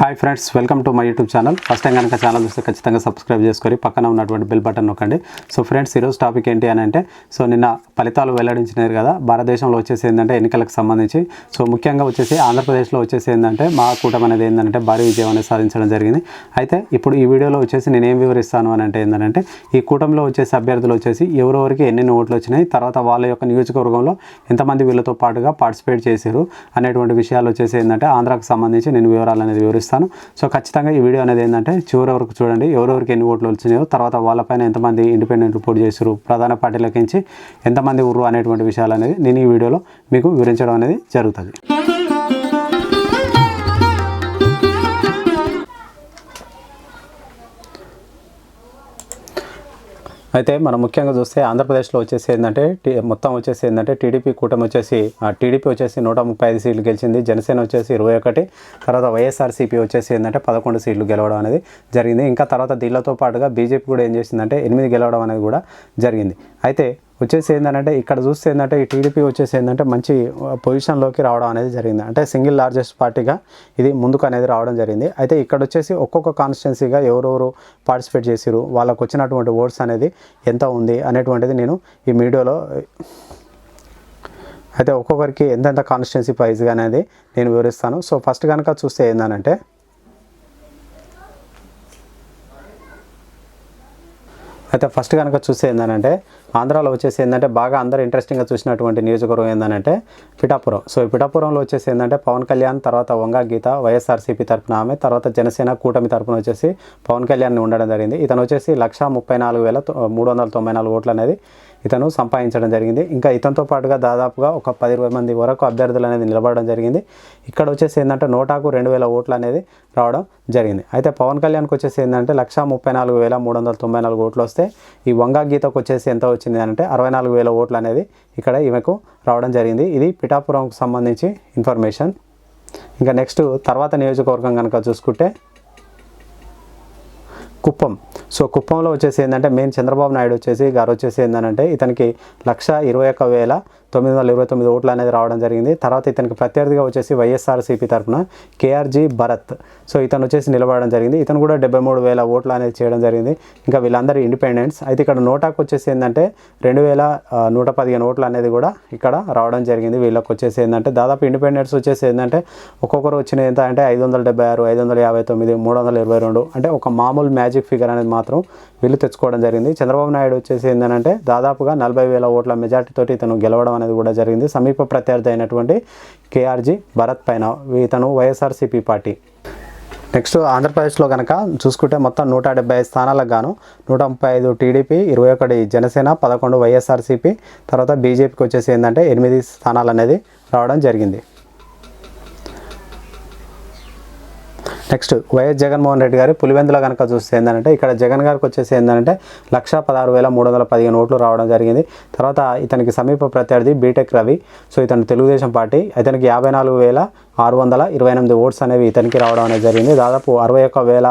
Hi friends welcome to my YouTube channel first time కనుక channel చూస్తే ఖచ్చితంగా subscribe చేసుకొని పక్కన ఉన్నటువంటి బెల్ బటన్ నొక్కండి. సో ఫ్రెండ్స్ ఈరోజు టాపిక్ ఏంటి అని అంటే సో నిన్న ఫలితాలు వెల్లడించినారు కదా భారతదేశంలో వచ్చేసి ఏంటంటే ఎన్నికలకు సంబంధించి. సో ముఖ్యంగా వచ్చేసి ఆంధ్రప్రదేశ్లో వచ్చేసి ఏంటంటే మా కూటమి అనేది ఏంటంటే భారీ విజయం అనేది సాధించడం జరిగింది. అయితే ఇప్పుడు ఈ వీడియోలో వచ్చేసి నేను ఏం వివరిస్తాను అని అంటే ఏంటంటే ఈ కూటమిలో వచ్చేసి అభ్యర్థులు వచ్చేసి ఎవరెవరికి ఎన్నెన్ని ఓట్లు వచ్చినాయి తర్వాత వాళ్ళ యొక్క నియోజకవర్గంలో ఎంతమంది వీళ్ళతో పాటుగా పార్టిసిపేట్ చేశారు అనేటువంటి విషయాలు వచ్చేసి ఏంటంటే ఆంధ్రాకు సంబంధించి నేను వివరాలు అనేది వివరిస్తాను. సో ఖచ్చితంగా ఈ వీడియో అనేది ఏంటంటే చివరి వరకు చూడండి. ఎవరెవరికి ఎన్ని ఓట్లు వచ్చినాయో తర్వాత వాళ్ళపైన ఎంతమంది ఇండిపెండెంట్ పోటీ చేశారు ప్రధాన పార్టీలకించి ఎంతమంది ఉర్రు అనేటువంటి విషయాలు అనేది నేను ఈ వీడియోలో మీకు వివరించడం అనేది జరుగుతుంది. అయితే మనం ముఖ్యంగా చూస్తే ఆంధ్రప్రదేశ్లో వచ్చేసి ఏంటంటే మొత్తం వచ్చేసి ఏంటంటే టీడీపీ కూటమి వచ్చేసి టీడీపీ వచ్చేసి నూట ముప్పై ఐదు సీట్లు గెలిచింది జనసేన వచ్చేసి ఇరవై ఒకటి తర్వాత వైఎస్ఆర్సీపీ వచ్చేసి ఏంటంటే పదకొండు సీట్లు గెలవడం అనేది జరిగింది. ఇంకా తర్వాత దీనితో పాటుగా బీజేపీ కూడా ఏం చేసిందంటే ఎనిమిది గెలవడం అనేది కూడా జరిగింది. అయితే వచ్చేసి ఏంటంటే ఇక్కడ చూస్తే ఏంటంటే ఈ టీడీపీ వచ్చేసి ఏంటంటే మంచి పొజిషన్లోకి రావడం అనేది జరిగింది. అంటే సింగిల్ లార్జెస్ట్ పార్టీగా ఇది ముందుకు అనేది రావడం జరిగింది. అయితే ఇక్కడ వచ్చేసి ఒక్కొక్క కాన్స్టిట్యున్సీగా ఎవరెవరు పార్టిసిపేట్ చేసిరు వాళ్ళకు వచ్చినటువంటి ఓట్స్ అనేది ఎంత ఉంది అనేటువంటిది నేను ఈ వీడియోలో అయితే ఒక్కొక్కరికి ఎంతెంత కాన్స్టిట్యున్సీ ప్రైజ్గా అనేది నేను వివరిస్తాను. సో ఫస్ట్ కనుక చూస్తే ఏంటంటే అయితే ఫస్ట్ కనుక చూస్తే ఏంటంటే ఆంధ్రాలో వచ్చేసి ఏంటంటే బాగా అందరూ ఇంట్రెస్టింగ్గా చూసినటువంటి నియోజకవర్గం ఏంటంటే పిఠాపురం. సో ఈ పిఠాపురంలో వచ్చేసి ఏంటంటే పవన్ కళ్యాణ్ తర్వాత వంగా గీత వైఎస్ఆర్సీపీ తరపున ఆమె తర్వాత జనసేన కూటమి తరపున వచ్చేసి పవన్ కళ్యాణ్ ఉండడం జరిగింది. ఇతను వచ్చేసి లక్ష ముప్పై నాలుగు వేల మూడు వందల తొంభై నాలుగు ఓట్లు అనేది ఇతను సంపాదించడం జరిగింది. ఇంకా ఇతనితో పాటుగా దాదాపుగా ఒక పది ఇరవై మంది వరకు అభ్యర్థులు అనేది నిలబడడం జరిగింది. ఇక్కడ వచ్చేసి ఏంటంటే నోటాకు రెండు వేల ఓట్లు అనేది రావడం జరిగింది. అయితే పవన్ కళ్యాణ్కి వచ్చేసి ఏంటంటే లక్ష ముప్పై నాలుగు వేల మూడు వందల తొంభై నాలుగు ఓట్లు వస్తే ఈ వంగా గీతకు వచ్చేసి ఎంత వచ్చింది అంటే అరవై నాలుగు వేల ఓట్లు అనేది ఇక్కడ ఈమెకు రావడం జరిగింది. ఇది పిఠాపురంకు సంబంధించి ఇన్ఫర్మేషన్. ఇంకా నెక్స్ట్ తర్వాత నియోజకవర్గం కనుక చూసుకుంటే కుప్పం. సో కుప్పంలో వచ్చేసి ఏంటంటే మెయిన్ చంద్రబాబు నాయుడు వచ్చేసి గారు వచ్చేసి ఏంటంటే ఇతనికి లక్ష ఇరవై ఒక్క వేల తొమ్మిది వందల ఇరవై తొమ్మిది ఓట్లు అనేది రావడం జరిగింది. తర్వాత ఇతనికి ప్రత్యర్థిగా వచ్చేసి వైఎస్ఆర్సీపీ తరఫున కేఆర్జీ భరత్. సో ఇతను వచ్చేసి నిలబడడం జరిగింది. ఇతను కూడా డెబ్బై మూడు వేల ఓట్లు అనేది చేయడం జరిగింది. ఇంకా వీళ్ళందరూ ఇండిపెండెంట్స్. అయితే ఇక్కడ నోటాకు వచ్చేసి ఏంటంటే రెండు వేల నూట పదిహేను ఓట్లు అనేది కూడా ఇక్కడ రావడం జరిగింది. వీళ్ళకి వచ్చేసి ఏంటంటే దాదాపు ఇండిపెండెంట్స్ వచ్చేసి ఏంటంటే ఒక్కొక్కరు వచ్చిన ఎంత అంటే ఐదు వందల డెబ్బై ఆరు ఐదు వందల యాభై తొమ్మిది మూడు వందల ఇరవై రెండు అంటే ఒక మామూలు మ్యాజిక్ ఫిగర్ అనేది మాత్రం వీళ్ళు తెచ్చుకోవడం జరిగింది. చంద్రబాబు నాయుడు వచ్చేసి ఏంటంటే దాదాపుగా నలభై వేల ఓట్ల మెజార్టీతో ఇతను గెలవడం అనేది కూడా జరిగింది. సమీప ప్రత్యర్థి అయినటువంటి కేఆర్జీ భరత్ పైన ఇతను వైఎస్ఆర్సీపీ పార్టీ. నెక్స్ట్ ఆంధ్రప్రదేశ్లో కనుక చూసుకుంటే మొత్తం నూట డెబ్బై ఐదు స్థానాలకు గాను నూట ముప్పై ఐదు టీడీపీ ఇరవై ఒకటి జనసేన పదకొండు వైఎస్ఆర్సీపీ తర్వాత బీజేపీకి వచ్చేసి ఏంటంటే ఎనిమిది స్థానాలు అనేది రావడం జరిగింది. నెక్స్ట్ వైఎస్ జగన్మోహన్ రెడ్డి గారి పులివెందులో కనుక చూస్తే ఏంటంటే ఇక్కడ జగన్ గారికి వచ్చేసి ఏంటంటే లక్ష పదహారు వేల మూడు వందల పదిహేను ఓట్లు రావడం జరిగింది. తర్వాత ఇతనికి సమీప ప్రత్యర్థి బీటెక్ రవి. సో ఇతను తెలుగుదేశం పార్టీ. ఇతనికి యాభై నాలుగు వేల ఆరు వందల ఇరవై ఎనిమిది ఓట్స్ అనేవి ఇతనికి రావడం అనేది జరిగింది. దాదాపు అరవై ఒక్క వేల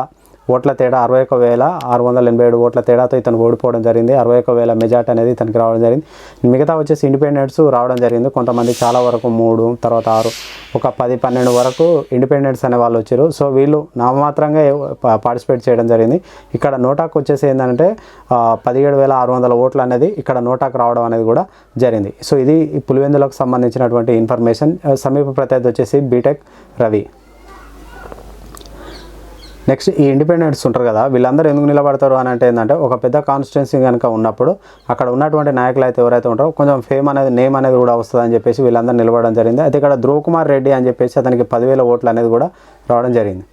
ఓట్ల తేడా అరవై ఒక వేల ఆరు వందల ఎనభై ఏడు ఓట్ల తేడాతో ఇతను ఓడిపోవడం జరిగింది. అరవై ఒక వేల మెజార్టీ అనేది ఇతనికి రావడం జరిగింది. మిగతా వచ్చేసి ఇండిపెండెంట్స్ రావడం జరిగింది. కొంతమంది చాలా వరకు మూడు తర్వాత ఆరు ఒక పది పన్నెండు వరకు ఇండిపెండెంట్స్ అనే వాళ్ళు వచ్చారు. సో వీళ్ళు నామమాత్రంగా పార్టిసిపేట్ చేయడం జరిగింది. ఇక్కడ నోటాకు వచ్చేసి ఏంటంటే పదిహేడు వేల ఆరు వందల ఓట్లు అనేది ఇక్కడ నోటాకు రావడం అనేది కూడా జరిగింది. సో ఇది పులివెందులకు సంబంధించినటువంటి ఇన్ఫర్మేషన్. సమీప ప్రత్యర్థి వచ్చేసి బీటెక్ రవి. నెక్స్ట్ ఈ ఇండిపెండెంట్స్ ఉంటారు కదా వీళ్ళందరూ ఎందుకు నిలబడతారు అని అంటే ఏంటంటే ఒక పెద్ద కాన్స్టిట్యున్సీ కనుక ఉన్నప్పుడు అక్కడ ఉన్నటువంటి నాయకులు అయితే ఎవరైతే ఉంటారో కొంచెం ఫేమ్ అనేది నేమ్ అనేది కూడా వస్తుంది అని చెప్పేసి వీళ్ళందరూ నిలబడడం జరిగింది. అయితే ఇక్కడ ధ్రువ్ కుమార్ రెడ్డి అని చెప్పేసి అతనికి పదివేల ఓట్లు అనేది కూడా రావడం జరిగింది.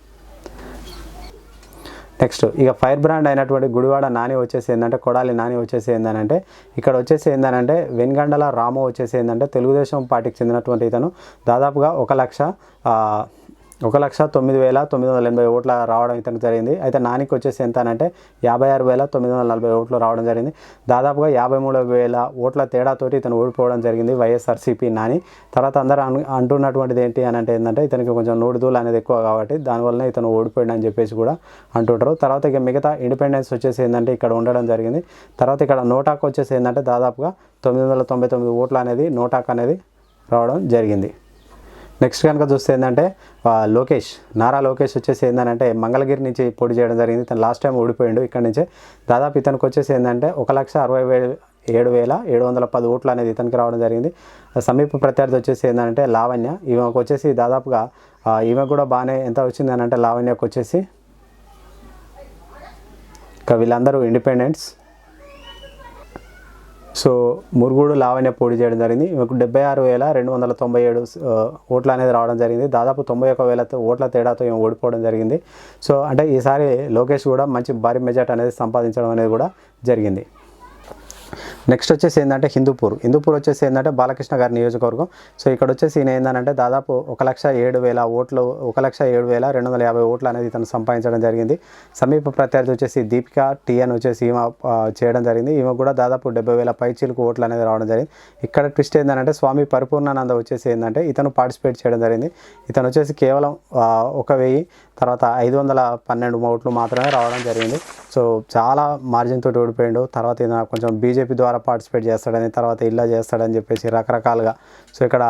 నెక్స్ట్ ఇక ఫైర్ బ్రాండ్ అయినటువంటి గుడివాడ నాని వచ్చేసి ఏంటంటే కొడాలి నాని వచ్చేసి ఏంటంటే ఇక్కడ వచ్చేసి ఏంటంటే వెన్గండల రాము వచ్చేసి ఏంటంటే తెలుగుదేశం పార్టీకి చెందినటువంటి ఇతను. దాదాపుగా ఒక లక్ష ఒక లక్ష తొమ్మిది వేల తొమ్మిది వందల ఎనభై ఓట్ల రావడం ఇతనికి జరిగింది. అయితే నానికి వచ్చేసి ఎంత అంటే యాభై ఆరు వేల తొమ్మిది వందల నలభై ఓట్లు రావడం జరిగింది. దాదాపుగా యాభై మూడు వేల ఓట్ల తేడాతోటి ఇతను ఓడిపోవడం జరిగింది వైఎస్ఆర్సీపీ నాని. తర్వాత అందరూ అను అంటున్నటువంటిది ఏంటి అని అంటే ఏంటంటే ఇతనికి కొంచెం నోడుదూలు అనేది ఎక్కువ కాబట్టి దానివల్ల ఇతను ఓడిపోయాడు అని చెప్పేసి కూడా అంటుంటారు. తర్వాత ఇక మిగతా ఇండిపెండెన్స్ వచ్చేసి ఏంటంటే ఇక్కడ ఉండడం జరిగింది. తర్వాత ఇక్కడ నోటాక్ వచ్చేసి ఏంటంటే దాదాపుగా తొమ్మిది వందల తొంభై తొమ్మిది ఓట్లు అనేది నోటాక్ అనేది రావడం జరిగింది. నెక్స్ట్ కనుక చూస్తే ఏంటంటే లోకేష్ నారా లోకేష్ వచ్చేసి ఏంటంటే మంగళగిరి నుంచి పోటీ చేయడం జరిగింది. తను లాస్ట్ టైం ఓడిపోయిండు. ఇక్కడ నుంచి దాదాపు ఇతనికి వచ్చేసి ఏంటంటే ఒక లక్ష అరవై వేలు ఏడు వేల ఏడు వందల పది ఓట్లు అనేది ఇతనికి రావడం జరిగింది. సమీప ప్రత్యర్థి వచ్చేసి ఏంటంటే లావణ్య. ఈమెకు వచ్చేసి దాదాపుగా ఈమె కూడా బాగానే ఎంత వచ్చింది అని అంటే లావణ్యకు వచ్చేసి ఇంకా వీళ్ళందరూ ఇండిపెండెంట్స్ సో మురుగుడు లావణ్య పోటీ చేయడం జరిగింది. ఈమెకు డెబ్బై ఆరు వేల రెండు వందల తొంభై ఏడు ఓట్లు అనేది రావడం జరిగింది. దాదాపు తొంభై ఒక వేల ఓట్ల తేడాతో ఈమె ఓడిపోవడం జరిగింది. సో అంటే ఈసారి లోకేష్ కూడా మంచి భారీ మెజార్టీ అనేది సంపాదించడం అనేది కూడా జరిగింది. నెక్స్ట్ వచ్చేసి ఏంటంటే హిందూపూర్. హిందూపూర్ వచ్చేసి ఏంటంటే బాలకృష్ణ గారి నియోజకవర్గం. సో ఇక్కడ వచ్చేసి ఈయన ఏంటంటే దాదాపు ఒక లక్ష ఏడు వేల ఓట్లు ఒక లక్ష ఏడు వేల రెండు వందల యాభై ఓట్లు అనేది ఇతను సంపాదించడం జరిగింది. సమీప ప్రత్యర్థి వచ్చేసి దీపిక టీఎన్ వచ్చేసి ఈమె చేయడం జరిగింది. ఈమె కూడా దాదాపు డెబ్బై వేల పైచీలకు ఓట్లు అనేది రావడం జరిగింది. ఇక్కడ ట్విస్ట్ ఏంటంటే స్వామి పరిపూర్ణానంద వచ్చేసి ఏంటంటే ఇతను పార్టిసిపేట్ చేయడం జరిగింది. ఇతను వచ్చేసి కేవలం ఒక వెయ్యి తర్వాత ఐదు వందల పన్నెండు ఓట్లు మాత్రమే రావడం జరిగింది. సో చాలా మార్జిన్ తోటి ఓడిపోయిండు. తర్వాత ఈయన కొంచెం బీజేపీ ద్వారా పార్టిసిపేట్ చేస్తాడని తర్వాత ఇలా చేస్తాడని చెప్పేసి రకరకాలుగా సో ఇక్కడ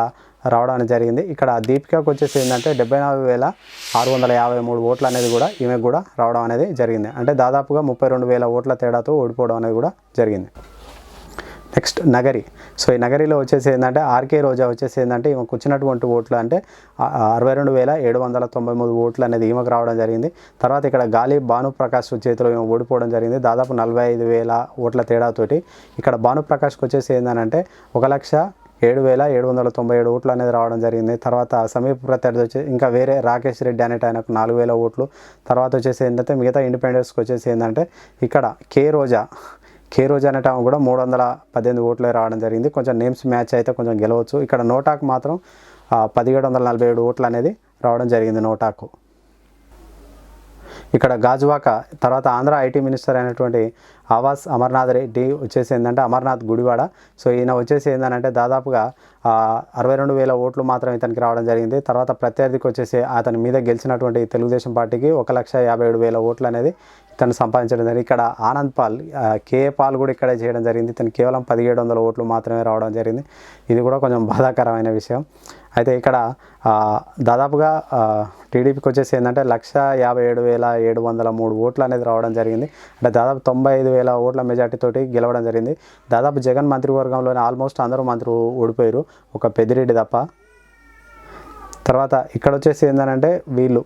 రావడం అనేది జరిగింది. ఇక్కడ దీపికకు వచ్చేసి ఏంటంటే డెబ్బై నాలుగు వేల ఆరు వందల యాభై మూడు ఓట్లు అనేది కూడా ఈమెకు కూడా రావడం అనేది జరిగింది. అంటే దాదాపుగా ముప్పై రెండు వేల ఓట్ల తేడాతో ఓడిపోవడం అనేది కూడా జరిగింది. నెక్స్ట్ నగరి. సో ఈ నగరిలో వచ్చేసి ఏంటంటే ఆర్కే రోజా వచ్చేసి ఏంటంటే ఈమెకు వచ్చినటువంటి ఓట్లు అంటే అరవై రెండు వేల ఏడు వందల తొంభై మూడు ఓట్లు అనేది ఈమెకు రావడం జరిగింది. తర్వాత ఇక్కడ గాలి భానుప్రకాష్ చేతిలో ఈమె ఓడిపోవడం జరిగింది. దాదాపు నలభై ఐదు వేల ఓట్ల తేడాతోటి ఇక్కడ భానుప్రకాష్కి వచ్చేసి ఏంటంటే ఒక లక్ష ఏడు వేల ఏడు వందల తొంభై ఏడు ఓట్లు అనేది రావడం జరిగింది. తర్వాత సమీప ప్రత్యర్థి వచ్చి ఇంకా వేరే రాకేష్ రెడ్డి అనేట ఆయనకు నాలుగు వేల ఓట్లు. తర్వాత వచ్చేసి ఏంటంటే మిగతా ఇండిపెండెన్స్కి వచ్చేసి ఏంటంటే ఇక్కడ కే రోజా కే రోజా అనేట కూడా మూడు వందల పద్దెనిమిది ఓట్లే రావడం జరిగింది. కొంచెం నేమ్స్ మ్యాచ్ అయితే కొంచెం గెలవచ్చు. ఇక్కడ నోటాకు మాత్రం పదిహేడు వందల నలభై ఏడు ఓట్లు అనేది రావడం జరిగింది నోటాకు. ఇక్కడ గాజువాక తర్వాత ఆంధ్ర ఐటీ మినిస్టర్ అయినటువంటి ఆవాస్ అమర్నాథ్ రెడ్డి వచ్చేసి ఏంటంటే అమర్నాథ్ గుడివాడ. సో ఈయన వచ్చేసి ఏంటంటే దాదాపుగా అరవై రెండు వేల ఓట్లు మాత్రం ఇతనికి రావడం జరిగింది. తర్వాత ప్రత్యర్థికి వచ్చేసి అతని మీద గెలిచినటువంటి తెలుగుదేశం పార్టీకి ఒక లక్ష యాభై ఏడు వేల ఓట్లు అనేది తను సంపాదించడం జరిగింది. ఇక్కడ ఆనంద్ పాల్ కే పాల్ కూడా ఇక్కడే చేయడం జరిగింది. తను కేవలం పదిహేడు వందల ఓట్లు మాత్రమే రావడం జరిగింది. ఇది కూడా కొంచెం బాధాకరమైన విషయం. అయితే ఇక్కడ దాదాపుగా టీడీపీకి వచ్చేసి ఏంటంటే లక్ష యాభై ఏడు వేల ఏడు వందల మూడు ఓట్లు అనేది రావడం జరిగింది. అంటే దాదాపు తొంభై ఐదు వేల ఓట్ల మెజార్టీతోటి గెలవడం జరిగింది. దాదాపు జగన్ మంత్రివర్గంలోనే ఆల్మోస్ట్ అందరూ మంత్రి ఓడిపోయారు. ఒక పెద్దిరెడ్డి తప్ప. తర్వాత ఇక్కడ వచ్చేసి ఏంటంటే వీళ్ళు